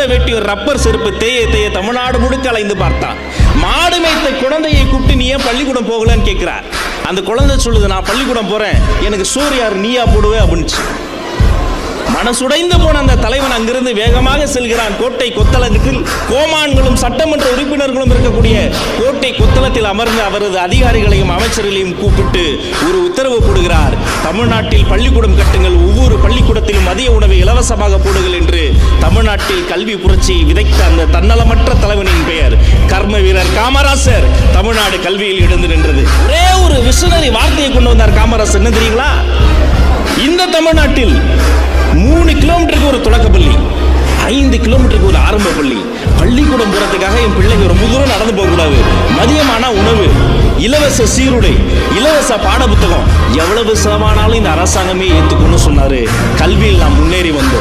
கருத்த வெட்டி ஒரு ரப்பர் செருப்பு தேய தேய தமிழ்நாடு முழுக்க அலைந்து பார்த்தான் மாடு மேய்த்த குழந்தையை கூப்பிட்டு நீ ஏன் பள்ளிக்கூடம் போகலன்னு கேட்கிறார் அந்த குழந்தை சொல்லுது நான் பள்ளிக்கூடம் போறேன். எனக்கு சூரியார் நீயா போடுவே? அப்படின்னுச்சு. மனசுடைந்து போன அந்த தலைவன் அங்கிருந்து வேகமாக செல்கிறான். கோட்டை கொத்தளத்தில் கோமான்களும் சட்டமன்ற உறுப்பினர்களும் இருக்கக்கூடிய கோட்டை கொத்தளத்தில் அமர்ந்து அவரது அதிகாரிகளையும் அமைச்சர்களையும் கூப்பிட்டு ஒரு உத்தரவு போடுகிறார். தமிழ்நாட்டில் பள்ளிக்கூடம் கட்டுங்கள். ஒவ்வொரு பள்ளி பள்ளிக்கூடத்திலும் மதிய உணவை இலவசமாக போடுங்கள் என்று தமிழ்நாட்டில் கல்வி புரட்சியை விதைத்த அந்த தன்னலமற்ற தலைவனின் பெயர். கர்ம வீரர் காமராசர் தமிழ்நாடு கல்வியில் எழுந்து நின்றது. ஒரே ஒரு விசுனரி வார்த்தையை கொண்டு வந்தார் காமராசர். என்ன தெரியுங்களா? இந்த தமிழ்நாட்டில் மூணு கிலோமீட்டருக்கு ஒரு தொடக்க பள்ளி ஐந்து கிலோமீட்டருக்கு ஒரு ஆரம்ப பள்ளி. பள்ளிக்கூடம் போறதுக்காக என் பிள்ளைங்க ரொம்ப தூரம் நடந்து போகக்கூடாது. மதியமான உணவு இலவச சீருடை இலவச பாட புத்தகம் எவ்வளவு செலவானாலும் இந்த அரசாங்கமே ஏத்துக்கணும்னு சொன்னாரு. கல்வி